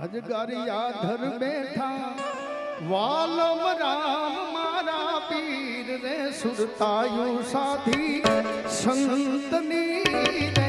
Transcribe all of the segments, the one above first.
અજગરિયા ધર બેઠા વાલમ રામ મારા પીર રે સુરતાયું સાથી સંતની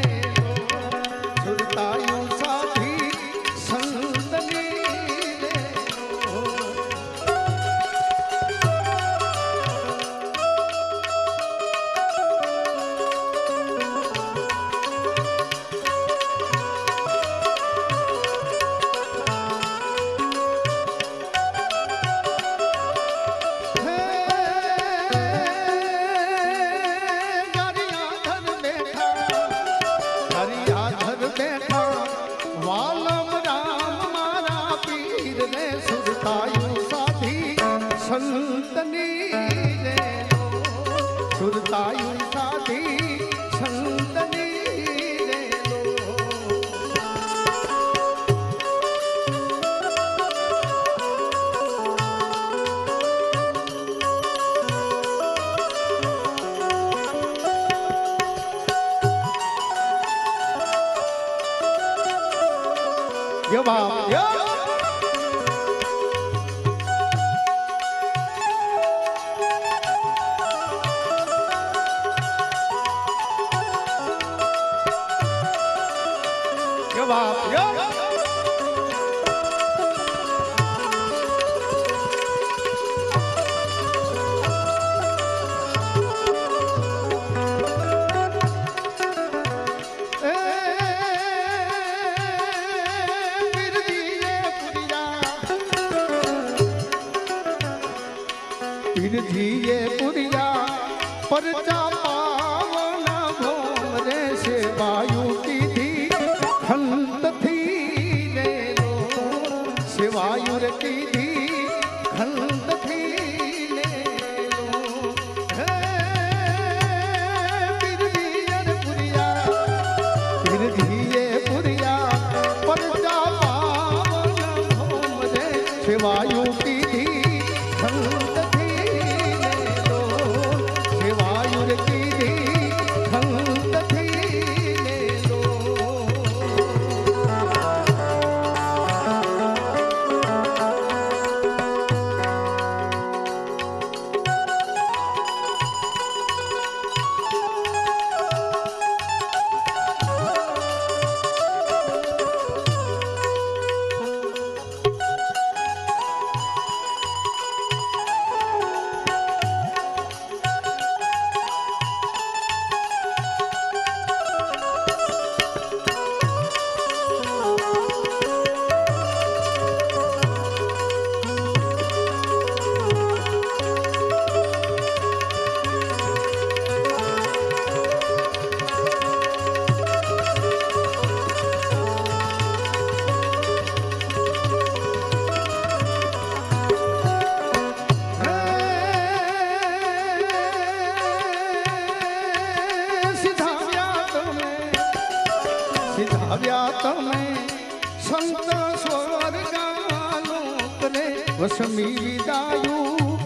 વસમી વિદાયું,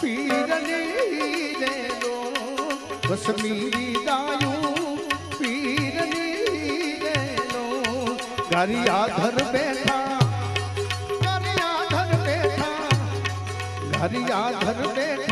પીરને રે લો વસમી વિદાયું, પીરને રે લો ગારિયા ઘર બેઠા, ગારિયા ઘર બેઠા, ગારિયા ઘર બેઠા.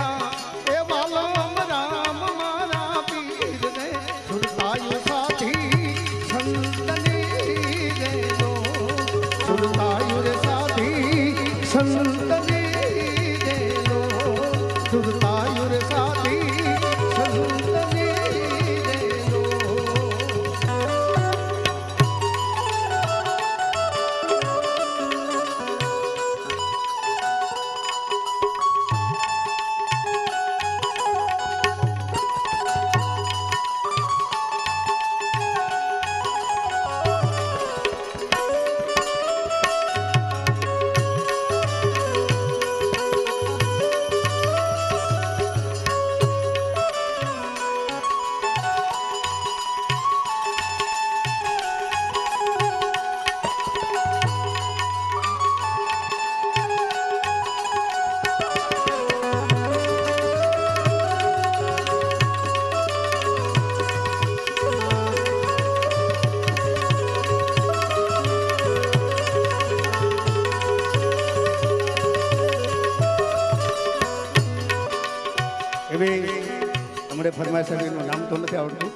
ફરમાઈશ એનું નામ તો નથી આવડતું,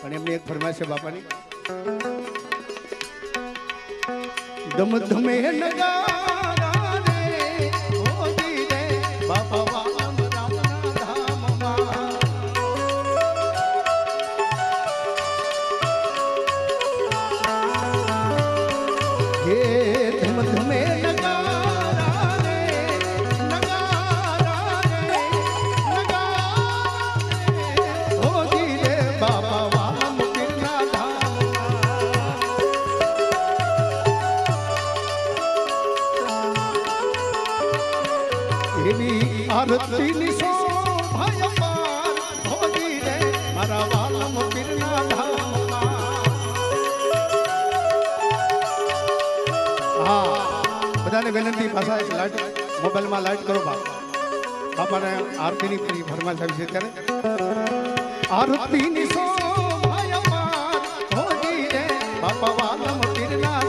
પણ એમની એક ફરમાઈશ છે બાપાની. ધમ ધમે નગારા રે, બાપા પાર હા, બધાને વિનંતી, પાછા લાઈટ, મોબાઈલમાં લાઈટ કરો બાપ બાપાને આરતીની કરી ફરમાશ આવી છે ત્યારે આરતીની શોભાય પાર બાપા વાલમ પીરના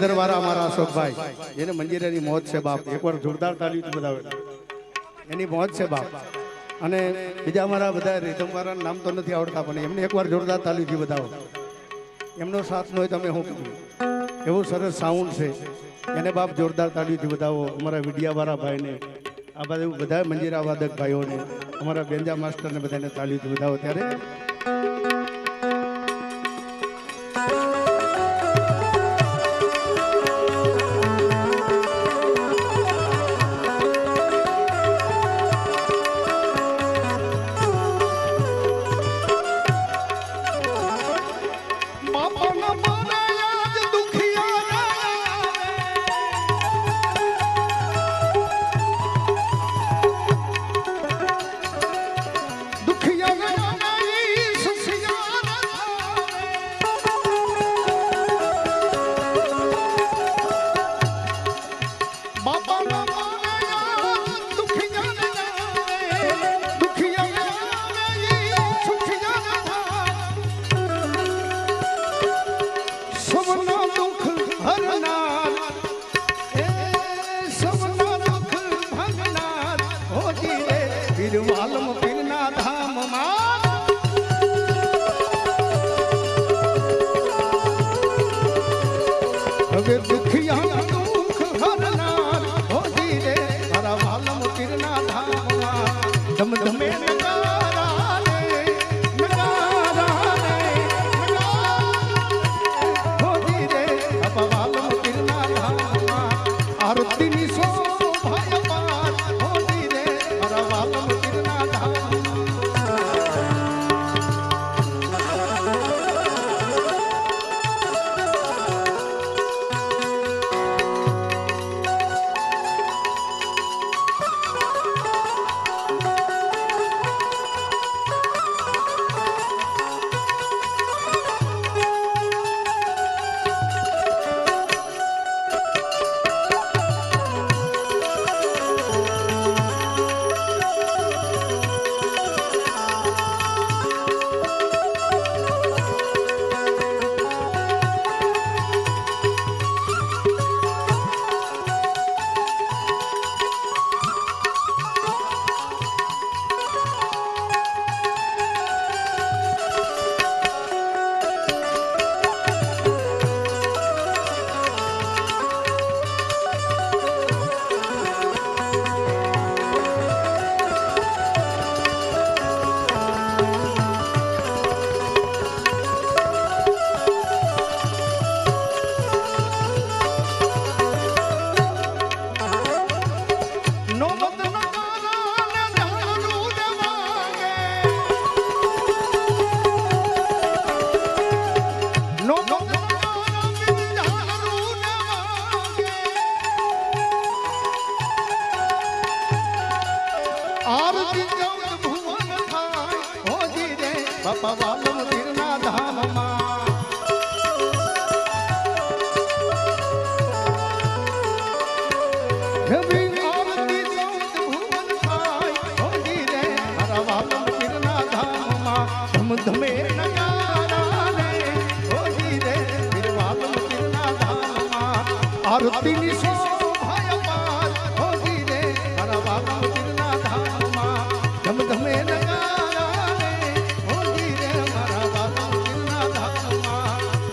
હેઠ ગારિયાધર વાળા અમારા અશોકભાઈ એને મંજીરાની મોત છે બાપ. એકવાર જોરદાર તાલીમ બતાવે એની મોત છે બાપ. અને બીજા અમારા બધા રીધમ નામ તો નથી આવડતા પણ એમને એકવાર જોરદાર તાલીથી બતાવો એમનો સાથ ન હોય તમે શું કહું એવું સરસ સાઉન્ડ છે. એને બાપ જોરદાર તાલીથી બતાવો અમારા વિડિયાવાળા ભાઈને આ બધા બધા મંજીરા વાદક ભાઈઓને અમારા બેંજા માસ્ટરને બધાને તાલીથી બતાવો ત્યારે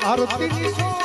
આરતી ની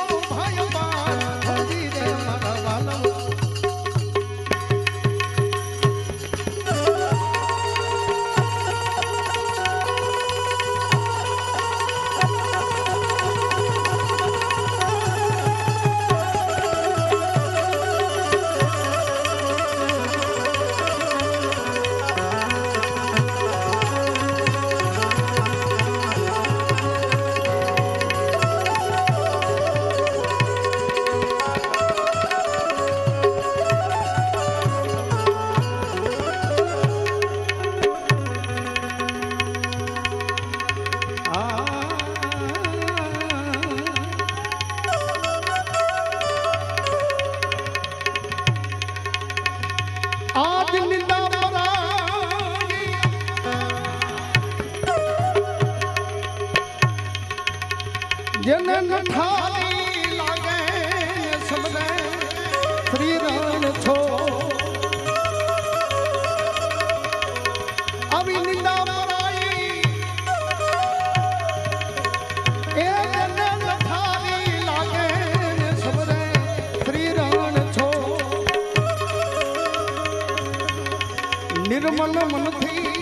નિર્મલ મનથી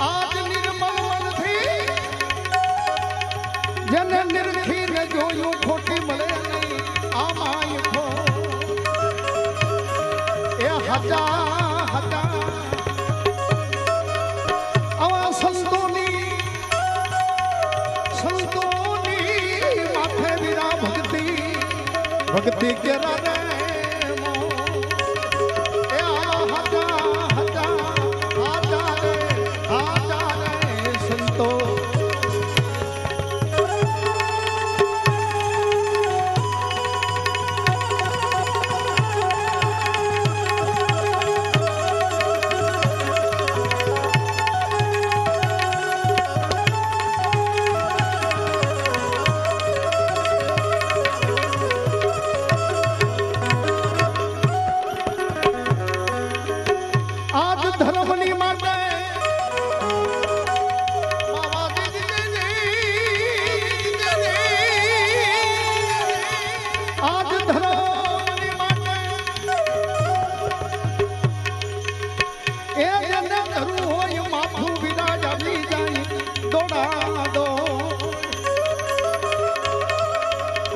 આજ નિર્મલ મનથી જેને નિર્ખી ને જોયું ખોટી મળે નહીં, આ માય ખો એ હતા હતા આવા સંતોની સંતોની માથે વિરા ભક્તિ ભક્તિ કેરા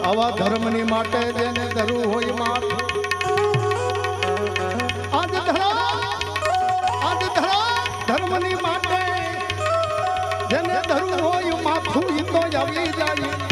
આવા ધર્મની માટે જેને ધરું હોય માઠ. આજ ધરા ધર્મની માટે જેને ધરું હોય માથું તો આવી જાય.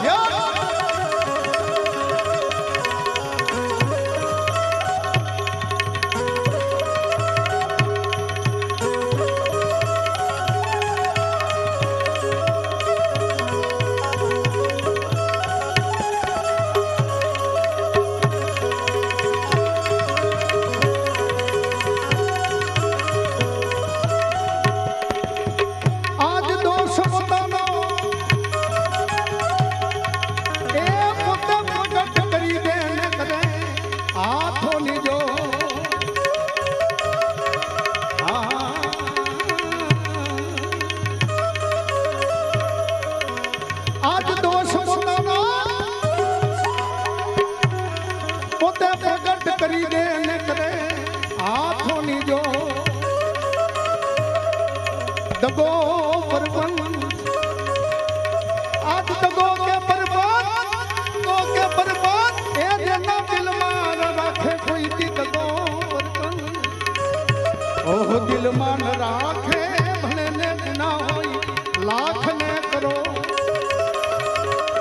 માન રાખે ભલે ને ના હોય લાખ ને કરો.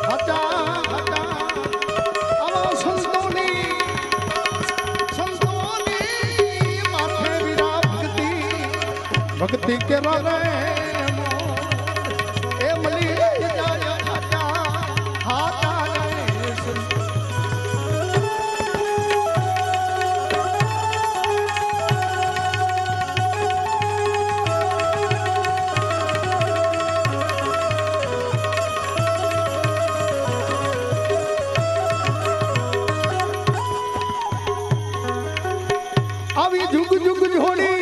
હતા હતા આવા ભક્તિ કે રે આવી જુગ જુગ જોડી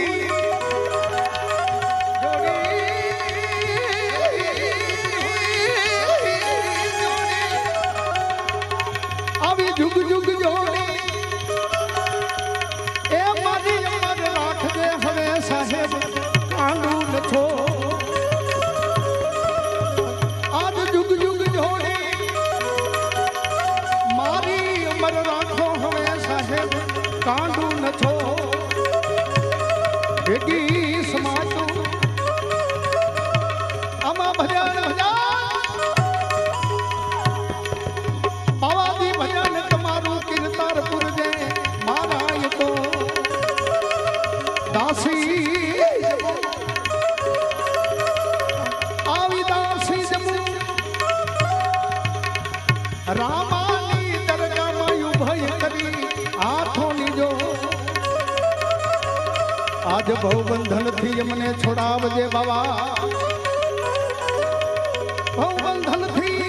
આજ ભવબંધનથી મને છોડાવજે બાબા. ભવબંધનથી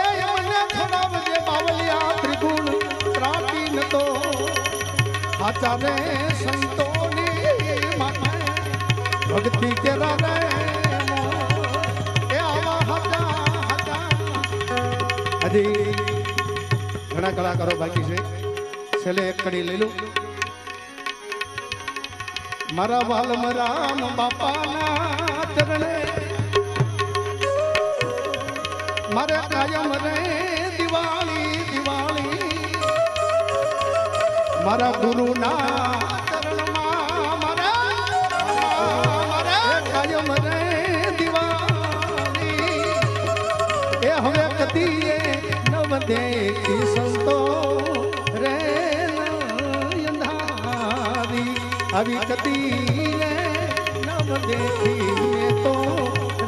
એ મને છોડાવજે બાવલિયા ત્રિગુણ પ્રાચીન તો. આચારે સંતોની ભક્તિ કે રે હજી ઘણા કલાકારો બાકી છે. છેલ્લે એક કડી લઈ લઉં. મારા વાલમ રામ બાપાના ચરણે. મારે કાયમ રે દિવાળી દિવાળી. મારા ગુરુના ચરણમાં, મારા કાયમ રે આવી કદીએ નવ દેખી તો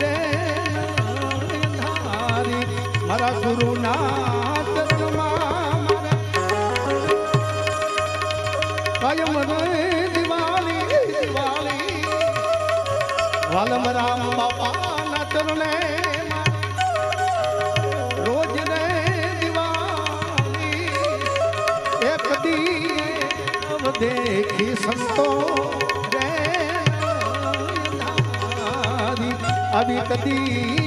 રે અંધારી મારા ગુરુના ચરણમાં કાયમ રે દિવાળી દિવાળી. વાલમ રામ બાપાના ચરણે દેખી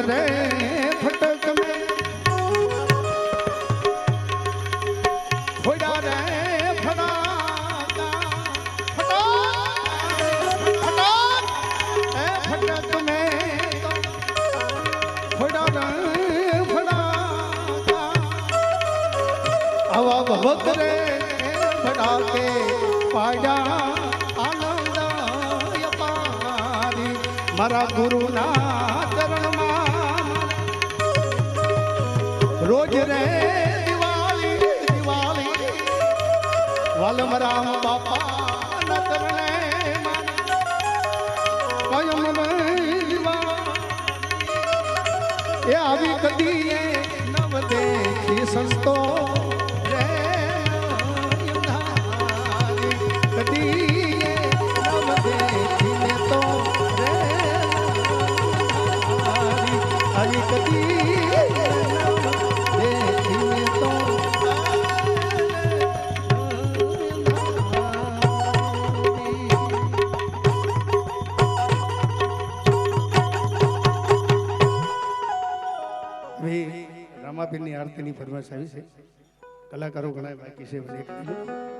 ફટક રે ફટક ફોડા રે ફટાક में ફોડા રે ફડાકા આવા ભગત રે ફડાકે પાડ્યા આનંદ મારા ગુરુના રામ બાપા. ફરમાશ આવી છે. કલાકારો ઘણા બાકી છે